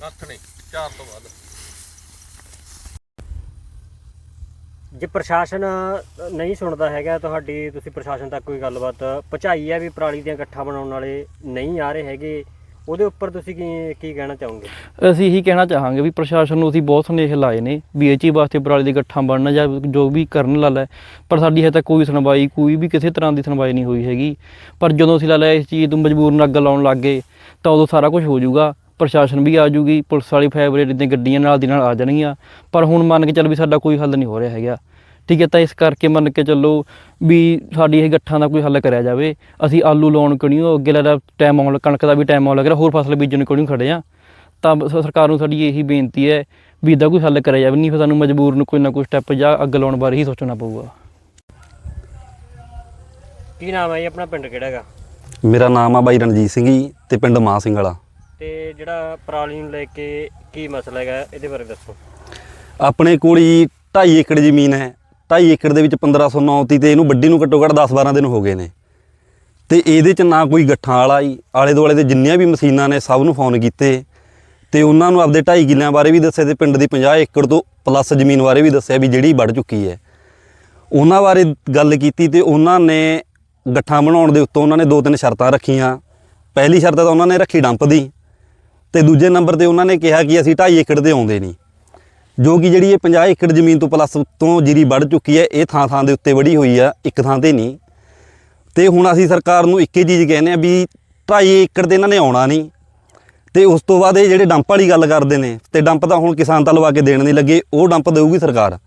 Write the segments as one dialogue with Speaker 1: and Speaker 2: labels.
Speaker 1: ਕੱਖ ਨਹੀਂ ਚਾਰ ਤੋਂ ਬਾਅਦ
Speaker 2: ਜੇ ਪ੍ਰਸ਼ਾਸਨ ਨਹੀਂ ਸੁਣਦਾ ਹੈਗਾ, ਤੁਹਾਡੀ ਤੁਸੀਂ ਪ੍ਰਸ਼ਾਸਨ ਤੱਕ ਕੋਈ ਗੱਲਬਾਤ ਪਹੁੰਚਾਈ ਹੈ ਵੀ ਪਰਾਲੀ ਦੀਆਂ ਗੱਠਾਂ ਬਣਾਉਣ ਵਾਲੇ ਨਹੀਂ ਆ ਰਹੇ ਹੈਗੇ? ਉਹਦੇ ਉੱਪਰ ਤੁਸੀਂ ਕੀ ਕੀ ਕਹਿਣਾ ਚਾਹੋਗੇ?
Speaker 3: ਅਸੀਂ ਇਹੀ ਕਹਿਣਾ ਚਾਹਾਂਗੇ ਵੀ ਪ੍ਰਸ਼ਾਸਨ ਨੂੰ ਅਸੀਂ ਬਹੁਤ ਸੁਨੇਹੇ ਲਾਏ ਨੇ ਵੀ ਇਹ ਚੀਜ਼ ਵਾਸਤੇ ਪਰਾਲੀ ਦੇ ਗੱਠਾਂ ਬਣਨ ਜਾਂ ਜੋ ਵੀ ਕਰਨ ਲਾ ਲੈ ਪਰ ਸਾਡੀ ਹਜੇ ਤੱਕ ਕੋਈ ਸੁਣਵਾਈ, ਕੋਈ ਵੀ ਕਿਸੇ ਤਰ੍ਹਾਂ ਦੀ ਸੁਣਵਾਈ ਨਹੀਂ ਹੋਈ ਹੈਗੀ। ਪਰ ਜਦੋਂ ਅਸੀਂ ਲਾ ਲਿਆ ਇਸ ਚੀਜ਼ ਨੂੰ ਮਜਬੂਰਨ ਅੱਗ ਲਾਉਣ ਲੱਗ ਗਏ ਤਾਂ ਉਦੋਂ ਸਾਰਾ ਕੁਝ ਹੋ ਜਾਊਗਾ। ਪ੍ਰਸ਼ਾਸਨ ਵੀ ਆ ਜੂਗੀ ਪੁਲਿਸ ਵਾਲੀ ਫਾਈਬਰੇਟ ਦੀਆਂ ਗੱਡੀਆਂ ਨਾਲ ਦੀ ਨਾਲ ਆ ਜਾਣਗੀਆਂ। ਪਰ ਹੁਣ ਮੰਨ ਕੇ ਚੱਲ ਵੀ ਸਾਡਾ ਕੋਈ ਹੱਲ ਨਹੀਂ ਹੋ ਰਿਹਾ ਹੈਗਾ। ਠੀਕ ਹੈ, ਤਾਂ ਇਸ ਕਰਕੇ ਮੰਨ ਕੇ ਚੱਲੋ ਵੀ ਸਾਡੀ ਇਹ ਗੱਠਾਂ ਦਾ ਕੋਈ ਹੱਲ ਕਰਿਆ ਜਾਵੇ। ਅਸੀਂ ਆਲੂ ਲਾਉਣ ਕਿਉਂ ਅੱਗੇ ਲੱਗਦਾ ਟਾਈਮ ਆਉਣ, ਕਣਕ ਦਾ ਵੀ ਟਾਈਮ ਆਉਣ ਲੱਗ ਰਿਹਾ ਹੋਰ ਫਸਲ ਬੀਜਣ ਕਿਉਂ ਖੜੇ ਆ ਤਾਂ ਸਰਕਾਰ ਨੂੰ ਸਾਡੀ ਇਹੀ ਬੇਨਤੀ ਹੈ ਵੀ ਇਹਦਾ ਕੋਈ ਹੱਲ ਕਰਿਆ ਜਾਵੇ, ਨਹੀਂ ਫਿਰ ਸਾਨੂੰ ਮਜਬੂਰ ਨੂੰ ਕੋਈ ਨਾ ਕੋਈ ਸਟੈਪ ਜਾਂ ਅੱਗ ਲਾਉਣ ਬਾਰੇ ਹੀ ਸੋਚਣਾ ਪਊਗਾ।
Speaker 2: ਕੀ ਨਾਮ ਹੈ ਜੀ, ਆਪਣਾ ਪਿੰਡ ਕਿਹੜਾ ਹੈਗਾ?
Speaker 4: ਮੇਰਾ ਨਾਮ ਆ ਬਾਈ ਰਣਜੀਤ ਸਿੰਘ ਜੀ ਤੇ ਪਿੰਡ ਮਾਂ ਸਿੰਘ ਵਾਲਾ।
Speaker 2: ਤੇ ਜਿਹੜਾ ਪਰਾਲੀ ਨੂੰ ਲੈ ਕੇ ਕੀ ਮਸਲਾ ਹੈਗਾ ਇਹਦੇ ਬਾਰੇ ਦੱਸੋ।
Speaker 4: ਆਪਣੇ ਕੋਲ ਹੀ 2.5 ਏਕੜ ਜ਼ਮੀਨ ਹੈ। 2.5 ਏਕੜ ਦੇ ਵਿੱਚ 1509 ਤੀ ਇਹਨੂੰ ਵੱਡੀ ਨੂੰ ਘੱਟੋ ਘੱਟ 10-12 ਦਿਨ ਹੋ ਗਏ ਨੇ। ਤੇ ਇਹਦੇ 'ਚ ਨਾ ਕੋਈ ਗੱਠਾਂ ਵਾਲਾ ਹੀ ਆਲੇ ਦੁਆਲੇ ਦੇ ਜਿੰਨੀਆਂ ਵੀ ਮਸ਼ੀਨਾਂ ਨੇ ਸਭ ਨੂੰ ਫੋਨ ਕੀਤੇ। ਤੇ ਉਹਨਾਂ ਨੂੰ ਆਪਦੇ 2.5 ਕਿੱਲਿਆਂ ਬਾਰੇ ਵੀ ਦੱਸਿਆ ਤੇ ਪਿੰਡ ਦੀ 50 ਏਕੜ ਤੋਂ ਪਲੱਸ ਜ਼ਮੀਨ ਬਾਰੇ ਵੀ ਦੱਸਿਆ ਵੀ ਜਿਹੜੀ ਵੱਢ ਚੁੱਕੀ ਹੈ। ਉਹਨਾਂ ਬਾਰੇ ਗੱਲ ਕੀਤੀ ਤੇ ਉਹਨਾਂ ਨੇ ਗੱਠਾਂ ਬਣਾਉਣ ਦੇ ਉੱਤੋਂ ਉਹਨਾਂ ਨੇ ਦੋ ਤਿੰਨ ਸ਼ਰਤਾਂ ਰੱਖੀਆਂ। ਪਹਿਲੀ ਸ਼ਰਤ ਤਾਂ ਉਹਨਾਂ ਨੇ ਰੱਖੀ ਡੰਪ ਦੀ ਤੇ ਦੂਜੇ ਨੰਬਰ ਤੇ ਉਹਨਾਂ ਨੇ ਕਿਹਾ ਕਿ ਅਸੀਂ 2.5 ਏਕੜ ਦੇ ਆਉਂਦੇ ਨਹੀਂ। ਜੋ ਕਿ ਜਿਹੜੀ ਇਹ 50 ਏਕੜ ਜ਼ਮੀਨ ਤੋਂ ਪਲੱਸ ਤੋਂ ਜੀਰੀ ਵੱਢ ਚੁੱਕੀ ਹੈ, ਇਹ ਥਾਂ ਥਾਂ ਦੇ ਉੱਤੇ ਵੜੀ ਹੋਈ ਆ, ਇੱਕ ਥਾਂ ਤੇ ਨਹੀਂ। ਤੇ ਹੁਣ ਅਸੀਂ ਸਰਕਾਰ ਨੂੰ ਇੱਕੇ ਚੀਜ਼ ਕਹਿੰਦੇ ਆ ਵੀ 2.5 ਏਕੜ ਤੇ ਇਹਨਾਂ ਨੇ ਆਉਣਾ ਨਹੀਂ। ਤੇ ਉਸ ਤੋਂ ਬਾਅਦ ਇਹ ਜਿਹੜੇ ਡੰਪ ਵਾਲੀ ਗੱਲ ਕਰਦੇ ਨੇ, ਤੇ ਡੰਪ ਤਾਂ ਹੁਣ ਕਿਸਾਨ ਤਾਂ ਲਵਾ ਕੇ ਦੇਣ ਨਹੀਂ ਲੱਗੇ, ਉਹ ਡੰਪ ਦੇਊਗੀ ਸਰਕਾਰ।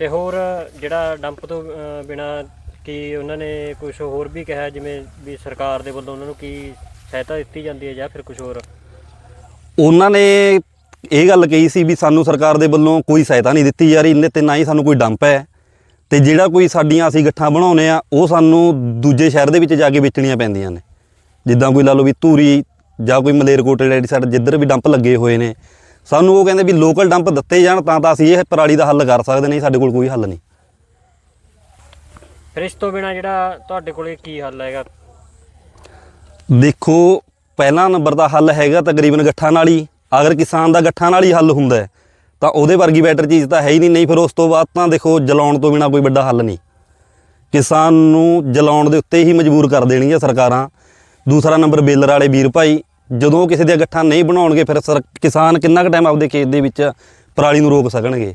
Speaker 2: ਤੇ ਹੋਰ ਜਿਹੜਾ ਡੰਪ ਤੋਂ ਅ, ਬਿਨਾ ਕੀ ਉਹਨਾਂ ਨੇ ਕੁਝ ਹੋਰ ਵੀ ਕਿਹਾ ਜਿਵੇਂ ਵੀ ਸਰਕਾਰ ਦੇ ਵੱਲੋਂ ਉਹਨਾਂ ਨੂੰ ਕੀ ਸਹਾਇਤਾ ਦਿੱਤੀ ਜਾਂਦੀ ਹੈ ਜਾਂ ਫਿਰ ਕੁਝ ਹੋਰ?
Speaker 4: ਉਹਨਾਂ ਨੇ ਇਹ ਗੱਲ ਕਹੀ ਸੀ ਵੀ ਸਾਨੂੰ ਸਰਕਾਰ ਦੇ ਵੱਲੋਂ ਕੋਈ ਸਹਾਇਤਾ ਨਹੀਂ ਦਿੱਤੀ ਜਾ ਰਹੀ ਇਹਨੇ ਤੇ ਨਾ ਹੀ ਸਾਨੂੰ ਕੋਈ ਡੰਪ ਹੈ। ਤੇ ਜਿਹੜਾ ਕੋਈ ਸਾਡੀਆਂ ਅਸੀਂ ਗੱਠਾਂ ਬਣਾਉਨੇ ਆ ਉਹ ਸਾਨੂੰ ਦੂਜੇ ਸ਼ਹਿਰ ਦੇ ਵਿੱਚ ਜਾ ਕੇ ਵੇਚਣੀਆਂ ਪੈਂਦੀਆਂ ਨੇ। ਜਿੱਦਾਂ ਕੋਈ ਲਾ ਲਓ ਵੀ ਧੂਰੀ ਜਾਂ ਕੋਈ ਮਲੇਰਕੋਟਲੇ ਵਾਲੀ ਸਾਈਡ ਜਿੱਧਰ ਵੀ ਡੰਪ ਲੱਗੇ ਹੋਏ ਨੇ ਸਾਨੂੰ ਉਹ ਕਹਿੰਦੇ ਵੀ ਲੋਕਲ ਡੰਪ ਦਿੱਤੇ ਜਾਣ ਤਾਂ ਤਾਂ ਅਸੀਂ ਇਹ ਪਰਾਲੀ ਦਾ ਹੱਲ ਕਰ ਸਕਦੇ ਨਹੀਂ ਸਾਡੇ ਕੋਲ ਕੋਈ ਹੱਲ ਨਹੀਂ।
Speaker 2: ਫਿਰ ਇਸ ਤੋਂ ਬਿਨਾ ਜਿਹੜਾ ਤੁਹਾਡੇ ਕੋਲੇ ਕੀ ਹੱਲ ਹੈਗਾ?
Speaker 4: ਦੇਖੋ ਪਹਿਲਾ ਨੰਬਰ ਦਾ ਹੱਲ ਹੈਗਾ ਤਕਰੀਬਨ ਗੱਠਾਂ ਨਾਲ ਹੀ। ਅਗਰ ਕਿਸਾਨ ਦਾ ਗੱਠਾਂ ਨਾਲ ਹੀ ਹੱਲ ਹੁੰਦਾ ਹੈ, ਤਾਂ ਉਹਦੇ ਵਰਗੀ ਬੈਟਰ ਚੀਜ਼ ਤਾਂ ਹੈ ਹੀ ਨਹੀਂ ਨਹੀਂ ਫਿਰ ਉਸ ਤੋਂ ਬਾਅਦ ਤਾਂ ਦੇਖੋ ਜਲਾਉਣ ਤੋਂ ਬਿਨਾ ਕੋਈ ਵੱਡਾ ਹੱਲ ਨਹੀਂ। ਕਿਸਾਨ ਨੂੰ ਜਲਾਉਣ ਦੇ ਉੱਤੇ ਹੀ ਮਜਬੂਰ ਕਰ ਦੇਣਗੀਆਂ ਸਰਕਾਰਾਂ। ਦੂਸਰਾ ਨੰਬਰ ਬੇਲਰ ਵਾਲੇ ਵੀਰ ਭਾਈ ਜਦੋਂ ਕਿਸੇ ਦੀਆਂ ਗੱਠਾਂ ਨਹੀਂ ਬਣਾਉਣਗੇ, ਫਿਰ ਸਰ ਕਿਸਾਨ ਕਿੰਨਾ ਕੁ ਟਾਈਮ ਆਪਦੇ ਖੇਤ ਦੇ ਵਿੱਚ ਪਰਾਲੀ ਨੂੰ ਰੋਕ ਸਕਣਗੇ?